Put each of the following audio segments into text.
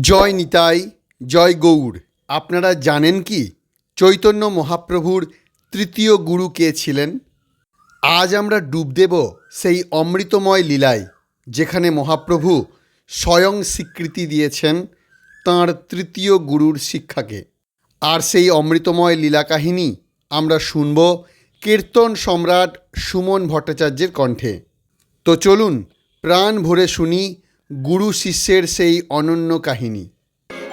জয় নিতাই, জয় গৌড়। আপনারা জানেন কি? চৈতন্য মহাপ্রভুর তৃতীয় গুরু কে ছিলেন? আজ আমরা ডুব দেব সেই অমৃতময় লীলায়, যেখানে মহাপ্রভু স্বয়ং স্বীকৃতি দিয়েছেন তাঁর তৃতীয় গুরুর শিক্ষাকে। আর সেই অমৃতময় লীলা কাহিনী আমরা শুনব কীর্তন সম্রাট সুমন ভট্টাচার্যের কণ্ঠে। তো চলুন, প্রাণ ভরে শুনি গুরু শিষ্যের সেই অনন্য কাহিনী।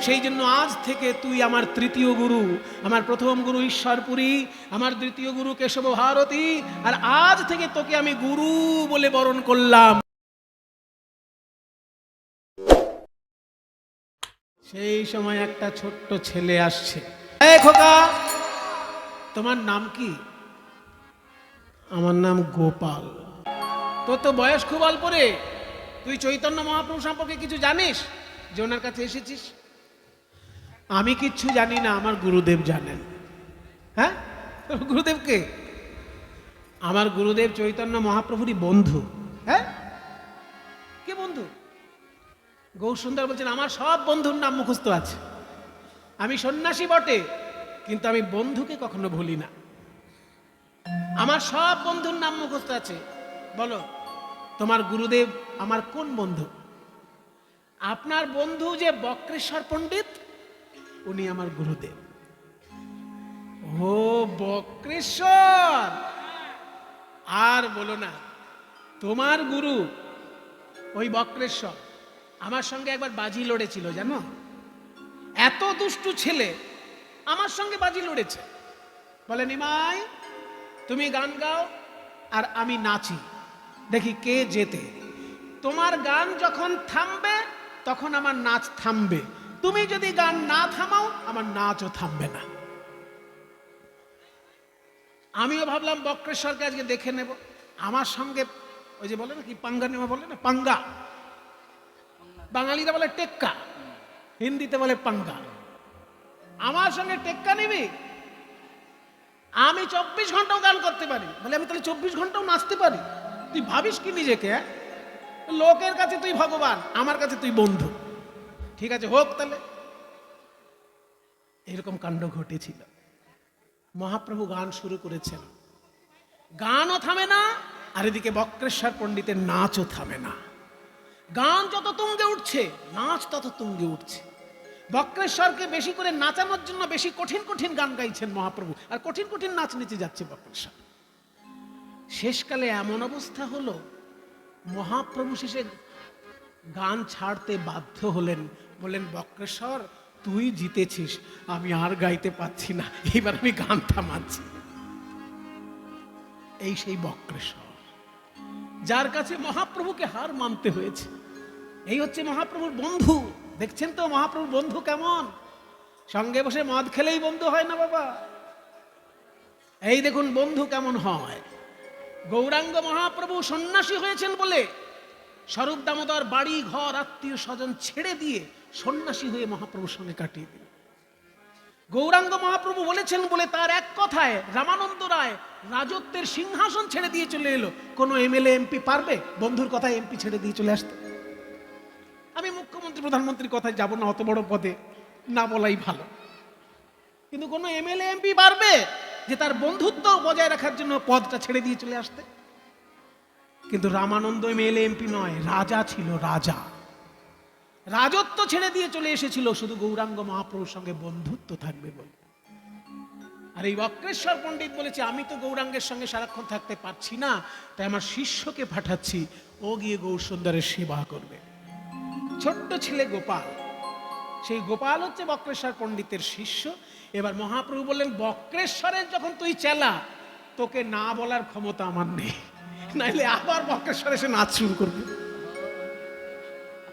সেই জন্য আজ থেকে তুই আমার তৃতীয় গুরু, আমার প্রথম গুরু ঈশ্বরপুরী, আমার দ্বিতীয় গুরু কেশব ভারতী আর আজ থেকে তোকে আমি গুরু বলে বরণ করলাম। সেই সময় একটা ছোট্ট ছেলে আসছে। খোকা, তোমার নাম কি? আমার নাম গোপাল। তোর তো বয়স খুব অল্প রে। তুই চৈতন্য মহাপ্রভু সম্পর্কে কিছু জানিস? যে ওনার কাছে এসেছিস? আমি কিচ্ছু জানি না আমার গুরুদেব জানেন। হ্যাঁ? গুরুদেবকে আমার গুরুদেব চৈতন্য মহাপ্রভুরই বন্ধু। হ্যাঁ? কে বন্ধু? গৌর সুন্দর বলছেন আমার সব বন্ধুর নাম মুখস্থ আছে। আমি সন্ন্যাসী বটে কিন্তু আমি বন্ধুকে কখনো ভুলি না। আমার সব বন্ধুর নাম মুখস্থ আছে। বলো তোমার গুরুদেব আমার কোন বন্ধু? আপনার বন্ধু যে বক্রেশ্বর পণ্ডিত, উনি আমার গুরুদেব। ও বক্রেশ্বর! আর বলো না, তোমার গুরু ওই বক্রেশ্বর আমার সঙ্গে একবার বাজি লড়েছিল, জানো? এত দুষ্টু ছেলে আমার সঙ্গে বাজি লড়েছে। বলে, নিমাই, তুমি গান গাও আর আমি নাচি। দেখি কে জেতে তোমার গান যখন থামবে, তখন আমার নাচ থামবে। তুমি যদি গান না থামাও, আমার নাচও থামবে না। আমিও ভাবলাম বক্রেশ্বরকে আজকে দেখে নেব। আমার সঙ্গে ওই যে বলে না কি, পাঙ্গা নেওয়া বলে না, পাঙ্গা। বাঙালিরা বলে টেক্কা, হিন্দিতে বলে পাঙ্গা। আমার সঙ্গে টেক্কা নিবি? আমি চব্বিশ ঘন্টাও গান করতে পারি। বলে আমি তাহলে চব্বিশ ঘন্টাও নাচতে পারি? তুই ভাবিস কি নিজেকে হ্যাঁ? লোকের কাছে তুই ভগবান, আমার কাছে তুই বন্ধু। ঠিক আছে, হোক তাহলে। এরকম কাণ্ড ঘটেছিল। মহাপ্রভু গান শুরু করেছেন। গানও থামে না, আর এদিকে বক্রেশ্বর পণ্ডিতের নাচও থামে না। গান যত তুঙ্গে উঠছে, নাচ তত তুঙ্গে উঠছে। বক্রেশ্বরকে বেশি করে নাচানোর জন্য বেশি কঠিন কঠিন গান গাইছেন মহাপ্রভু, আর কঠিন কঠিন নাচ নিচে যাচ্ছে বক্রেশ্বর। শেষকালে এমন অবস্থা হলো, মহাপ্রভু শেষে গান ছাড়তে বাধ্য হলেন, বললেন, বক্রেশ্বর, তুই জিতেছিস, আমি আর গাইতে পাচ্ছি না এইবার আমি গান থামাচ্ছি এই সেই বক্রেশ্বর, যার কাছে মহাপ্রভুকে হার মানতে হয়েছে। এই হচ্ছে মহাপ্রভুর বন্ধু, দেখছেন তো মহাপ্রভুর বন্ধু কেমন? সঙ্গে বসে মদ খেলেই বন্ধু হয় না বাবা। এই দেখুন, বন্ধু কেমন হয়। গৌরাঙ্গ মহাপ্রভু সন্ন্যাসী হয়েছেন বলে স্বরূপ দামোদর বাড়ি, ঘর, আত্মীয় স্বজন ছেড়ে দিয়ে সন্ন্যাসী হয়ে মহাপ্রভুর সঙ্গে কাটিয়ে দিল গৌরাঙ্গ মহাপ্রভু বলেছেন বলে তার এক কথায় রামানন্দ রায় রাজত্বের সিংহাসন ছেড়ে দিয়ে চলে এলো। কোনো এমএলএ, এমপি পারবে? বন্ধুর কথায় এমপি ছেড়ে দিয়ে চলে আসতে। আমি মুখ্যমন্ত্রী, প্রধানমন্ত্রীর কথায় যাব না, অত বড় পদে। না বলাই ভালো। কিন্তু কোনো এমএলএ, এমপি পারবে? যে তার বন্ধুত্ব বজায় রাখার জন্য পদটা ছেড়ে দিয়ে চলে আসতে। কিন্তু রামানন্দ এমএলএ এমপি নয়, রাজা ছিল রাজা। রাজত্ব ছেড়ে দিয়ে চলে এসেছিল শুধু গৌরাঙ্গ মহাপ্রভুর সঙ্গে বন্ধুত্ব থাকবে বলে। আর এই বক্রেশ্বর পণ্ডিত বলেছে, আমি তো গৌরাঙ্গের সঙ্গে সারাক্ষণ থাকতে পারছি না, তাই আমার শিষ্যকে পাঠাচ্ছি। ও গিয়ে গৌর সুন্দরের সেবা করবে। ছোট্ট ছেলে গোপাল সেই গোপাল হচ্ছে বক্রেশ্বর পণ্ডিতের শিষ্য। এবার মহাপ্রভু বললেন, বক্রেশ্বরের যখন তুই চেলা, তোকে না বলার ক্ষমতা আমার নেই। নাইলে আবার বক্রেশ্বর এসে নাচ শুরু করবে।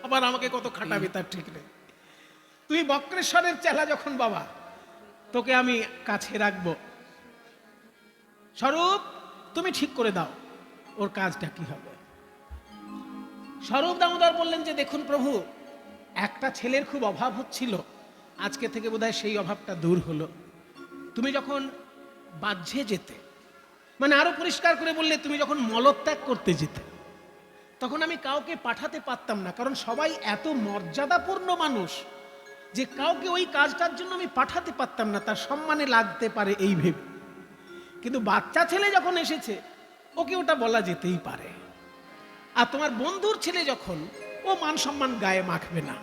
আবার আমাকে কত খাটাবে তার ঠিক নেই। তুই বক্রেশ্বরের চেলা যখন বাবা, তোকে আমি কাছে রাখব। স্বরূপ, তুমি ঠিক করে দাও, ওর কাজটা কি হবে? স্বরূপ দামোদর বললেন যে, দেখুন প্রভু একটা ছেলের খুব অভাব হচ্ছিল। আজকে থেকে বোধহয় সেই অভাবটা দূর হলো। তুমি যখন বাহ্যে যেতে মানে আরও পরিষ্কার করে বললে তুমি যখন মলত্যাগ করতে যেতে, তখন আমি কাউকে পাঠাতে পারতাম না, কারণ সবাই এত মর্যাদাপূর্ণ মানুষ যে কাউকে ওই কাজটার জন্য আমি পাঠাতে পারতাম না, তার সম্মানে লাগতে পারে এই ভেবে। কিন্তু বাচ্চা ছেলে যখন এসেছে, ওকে ওটা বলা যেতেই পারে। আর তোমার বন্ধুর ছেলে যখন ও মান সম্মান গায়ে মাখবে না।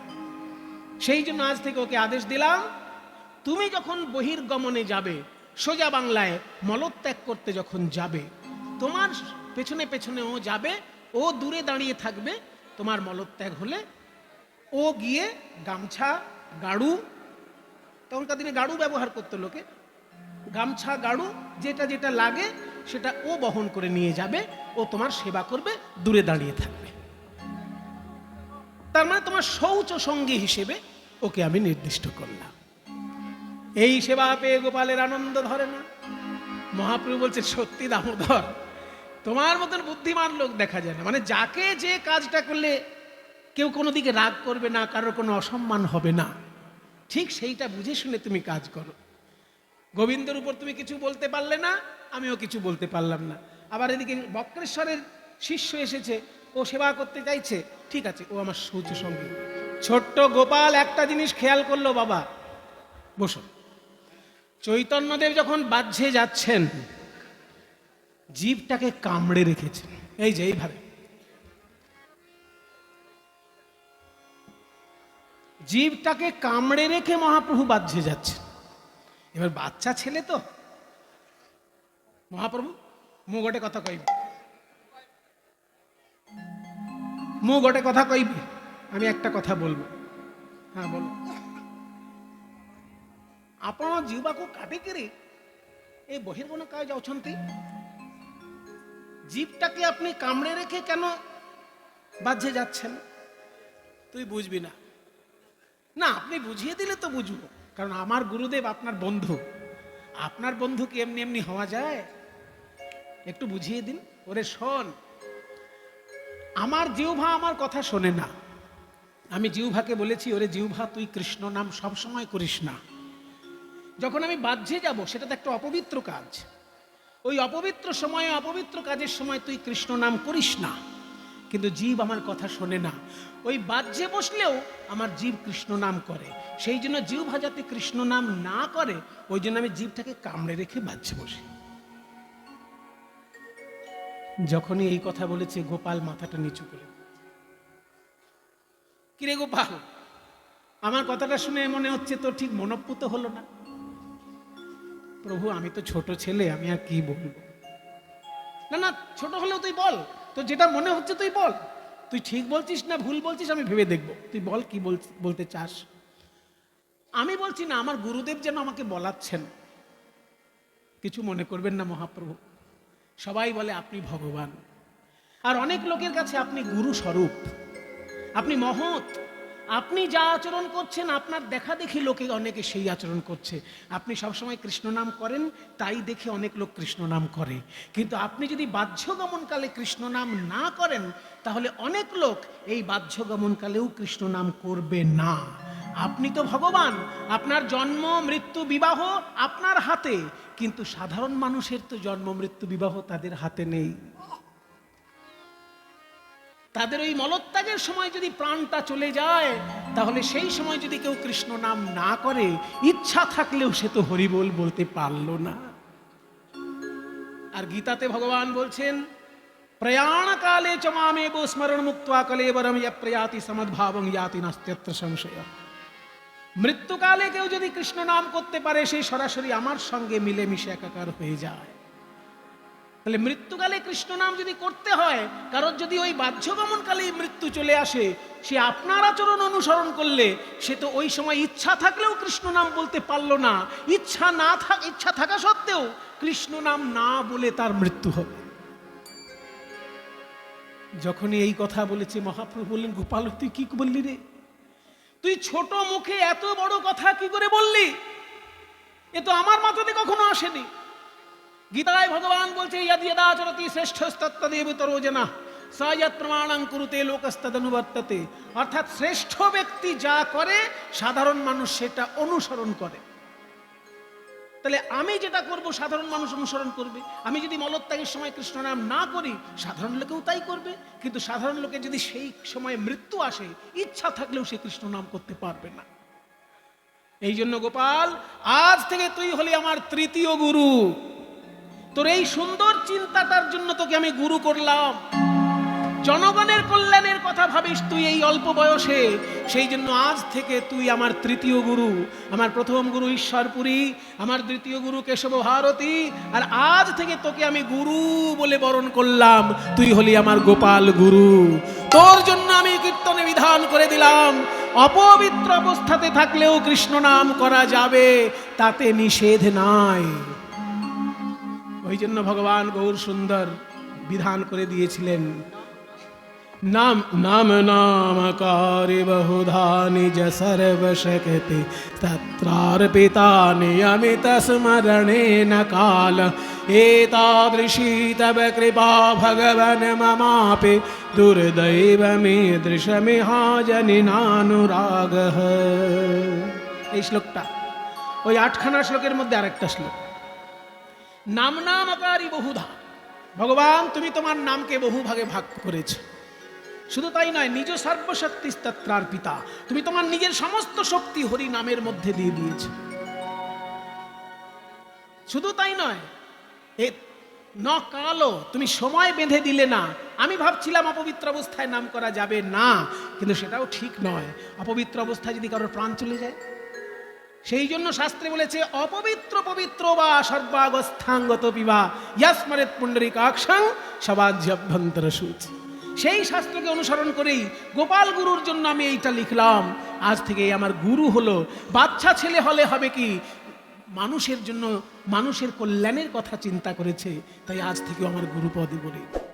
সেই জন্য আজ থেকে ওকে আদেশ দিলাম, তুমি যখন বহির্গমনে যাবে, সোজা বাংলায় মলত্যাগ করতে যখন যাবে, তোমার পেছনে পেছনে ও যাবে, ও দূরে দাঁড়িয়ে থাকবে, তোমার মলত্যাগ হলে ও গিয়ে গামছা, গাড়ু তখনকার দিনে গাড়ু ব্যবহার করতো লোকে, গামছা, গাড়ু, যেটা যেটা লাগে, সেটা ও বহন করে নিয়ে যাবে, ও তোমার সেবা করবে, দূরে দাঁড়িয়ে থাকবে। তার মানে তোমার শৌচ সঙ্গী হিসেবে ওকে আমি নির্দিষ্ট করলাম। এই সেবা পেয়ে গোপালের আনন্দ ধরে না। মহাপ্রভু বলছে, সত্যি দামোদর, তোমার মতন বুদ্ধিমান লোক দেখা যায় না। মানে যাকে যে কাজটা করলে কেউ কোনো দিকে রাগ করবে না, কারোর কোনো অসম্মান হবে না। ঠিক সেইটা বুঝে শুনে তুমি কাজ করো। গোবিন্দের উপর তুমি কিছু বলতে পারলে না, আমিও কিছু বলতে পারলাম না। আবার এদিকে বক্রেশ্বরের শিষ্য এসেছে ও সেবা করতে চাইছে, ঠিক আছে, ও আমার সৌচ সঙ্গী। ছোট্ট গোপাল একটা জিনিস খেয়াল করল, বাবা। বসো চৈতন্যদেব যখন বাহ্যে যাচ্ছেন, জীবটাকে কামড়ে রেখেছেন। এই যে, এইভাবে। জীবটাকে কামড়ে রেখে মহাপ্রভু বাহ্যে যাচ্ছেন। এবার বাচ্চা ছেলে তো? মহাপ্রভু মু গোটে কথা কইবি। মু গোটে কথা কইবি আমি একটা কথা বলবো হ্যাঁ বলো ଆପଣ ଯିବାକୁ କାଟିକିରି এই বহির্বন কাজ যাচ্ছেন জীবটাকে আপনি কামড়ে রেখে কেন বাহ্যে যাচ্ছেন তুই বুঝবি না না আপনি বুঝিয়ে দিলে তো বুঝবো কারণ আমার গুরুদেব আপনার বন্ধু আপনার বন্ধু কি এমনি এমনি হওয়া যায় একটু বুঝিয়ে দিন ওরে শোন আমার জিউভা আমার কথা শোনে না। আমি জিউভাকে বলেছি, ওরে জিউভা তুই কৃষ্ণ নাম সবসময় করিস না। যখন আমি বাহ্যে যাব সেটা তো একটা অপবিত্র কাজ। ওই অপবিত্র সময়ে, অপবিত্র কাজের সময় তুই কৃষ্ণ নাম করিস না। কিন্তু জীব আমার কথা শোনে না। ওই বাহ্যে বসলেও আমার জীব কৃষ্ণ নাম করে। সেই জন্য জিহ্বা যাতে কৃষ্ণ নাম না করে, ওই জন্য আমি জীবটাকে কামড়ে রেখে বাহ্যে বসি। যখনই এই কথা বলেছে, গোপাল মাথাটা নিচু করে কিরে গোপাল, আমার কথাটা শুনে মনে হচ্ছে তো ঠিক মনপ্পুত হলো না? প্রভু, আমি তো ছোট ছেলে, আমি আর কি বলব? না না, ছোট হলেও তুই বল, তো যেটা মনে হচ্ছে তুই বল। তুই ঠিক বলছিস না ভুল বলছিস, আমি ভেবে দেখব। তুই বল কি বল- বলতে চাস? আমি বলছি না, আমার গুরুদেব যেন আমাকে বলাচ্ছেন। কিছু মনে করবেন না মহাপ্রভু। সবাই বলে, আপনি ভগবান। আর অনেক লোকের কাছে, আপনি গুরু স্বরূপ আপনি মহৎ। আপনি যা আচরণ করছেন, আপনার দেখা দেখি লোকে অনেকে সেই আচরণ করছে। আপনি সবসময় কৃষ্ণ নাম করেন, তাই দেখে অনেক লোক কৃষ্ণ নাম করে। কিন্তু আপনি যদি বাহ্যগমনকালে কৃষ্ণ নাম না করেন, তাহলে অনেক লোক এই বাহ্যগমনকালেও কৃষ্ণ নাম করবে না। আপনি তো ভগবান, আপনার জন্ম, মৃত্যু, বিবাহ আপনার হাতে। কিন্তু সাধারণ মানুষের তো জন্ম, মৃত্যু, বিবাহ তাদের হাতে নেই। তাদের ওই মলত্যাগের সময় যদি প্রাণটা চলে যায়, তাহলে সেই সময় যদি কেউ কৃষ্ণ নাম না করে, ইচ্ছা থাকলেও সে তো হরিবোল বলতে পারল না। আর গীতাতে ভগবান বলছেন প্রয়াণ কালে চ মামেব স্মরণ মুক্তা কলেবরম ইয় প্রয়াতি সমদ্ভাবং ইয়াতি নাস্ত্যত্র সংশয়। মৃত্যুকালে কেউ যদি কৃষ্ণ নাম করতে পারে সেই সরাসরি আমার সঙ্গে মিলেমিশে একাকার হয়ে যায়। তাহলে মৃত্যুকালে কৃষ্ণ নাম যদি করতে হয় কারণ যদি ওই বাহ্যগমনকালেই মৃত্যু চলে আসে, সে আপনার আচরণ অনুসরণ করলে, সে তো ওই সময় ইচ্ছা থাকলেও কৃষ্ণ নাম বলতে পারল না। ইচ্ছা না থাক ইচ্ছা থাকা সত্ত্বেও কৃষ্ণ নাম না বলে তার মৃত্যু হবে। যখনই এই কথা বলেছে মহাপ্রভু বললেন, গোপাল, তুই কি বললি রে? তুই ছোট মুখে এত বড় কথা কি করে বললি? এ তো আমার মাথাতে কখনো আসেনি। গীতায় ভগবান বলছে, ইয়াদ যদাচরতি শ্রেষ্ঠস্তত্তদেব তরোজনা সায়াত প্রমাণাং কুরুতে লোকস্তদনুবর্ততে। অর্থাৎ শ্রেষ্ঠ ব্যক্তি যা করে, সাধারণ মানুষ সেটা অনুসরণ করে। তাহলে আমি যেটা করব, সাধারণ মানুষ অনুসরণ করবে। আমি যদি মলত্যাগের সময় কৃষ্ণ নাম না করি, সাধারণ লোকেও তাই করবে। কিন্তু সাধারণ লোকে যদি সেই সময় মৃত্যু আসে, ইচ্ছা থাকলেও সে কৃষ্ণ নাম করতে পারবে না। এই জন্য গোপাল, আজ থেকে তুই হলি আমার তৃতীয় গুরু। তোর এই সুন্দর চিন্তাটার জন্য তোকে আমি গুরু করলাম। জনগণের কল্যাণের কথা ভাবিস তুই এই অল্প বয়সে, সেই জন্য আজ থেকে তুই আমার তৃতীয় গুরু, আমার প্রথম গুরু ঈশ্বরপুরী, আমার দ্বিতীয় গুরু কেশব ভারতী আর আজ থেকে তোকে আমি গুরু বলে বরণ করলাম, তুই হলি আমার গোপাল গুরু। তোর জন্য আমি কীর্তনে বিধান করে দিলাম, অপবিত্র অবস্থাতে থাকলেও কৃষ্ণ নাম করা যাবে, তাতে নিষেধ নাই। ওই জন্য ভগবান গৌর সুন্দর বিধান করে দিয়েছিলেন। নাম নাম নামকারি বহুধা নিজ সর্বশক্তি তত্রার্পিতা নিয়মিত স্মরণে ন কাল एतादृशी तव कृपा भगवन् ममापि दुर्दैवमे दृशमिहाजनिनानुरागः এই শ্লোকটা ওই আটখানা শ্লোকের মধ্যে আরেকটা শ্লোক নাম নাম আকারই বহুধা ভগবান তুমি তোমার নামকে বহু ভাগে ভাগ করেছো শুধু তাই নয়, নিজ সর্বশক্তি তত্রার পিতা। তুমি তোমার নিজের সমস্ত শক্তি হরি নামের মধ্যে দিয়ে দিয়েছ। শুধু তাই নয়, এ ন কালো তুমি সময় বেঁধে দিলে না। আমি ভাবছিলাম অপবিত্র অবস্থায় নাম করা যাবে না, কিন্তু সেটাও ঠিক নয়। অপবিত্র অবস্থায় যদি কারোর প্রাণ চলে যায়? সেই জন্য শাস্ত্রে বলেছে, অপবিত্র পবিত্র বা সর্বাগস্থাঙ্গত বিবাহ ইয়াসমরেত পুণ্ডরিকাক্ষং সবাজ্যভ্যন্তর সূচ সেই শাস্ত্রকে অনুসরণ করেই গোপাল গুরুর জন্য আমি এইটা লিখলাম। আজ থেকে আমার গুরু হলো। বাচ্চা ছেলে হলে হবে কি? মানুষের জন্য, মানুষের কল্যাণের কথা চিন্তা করেছে। তাই আজ থেকে আমার গুরুপদে বলি।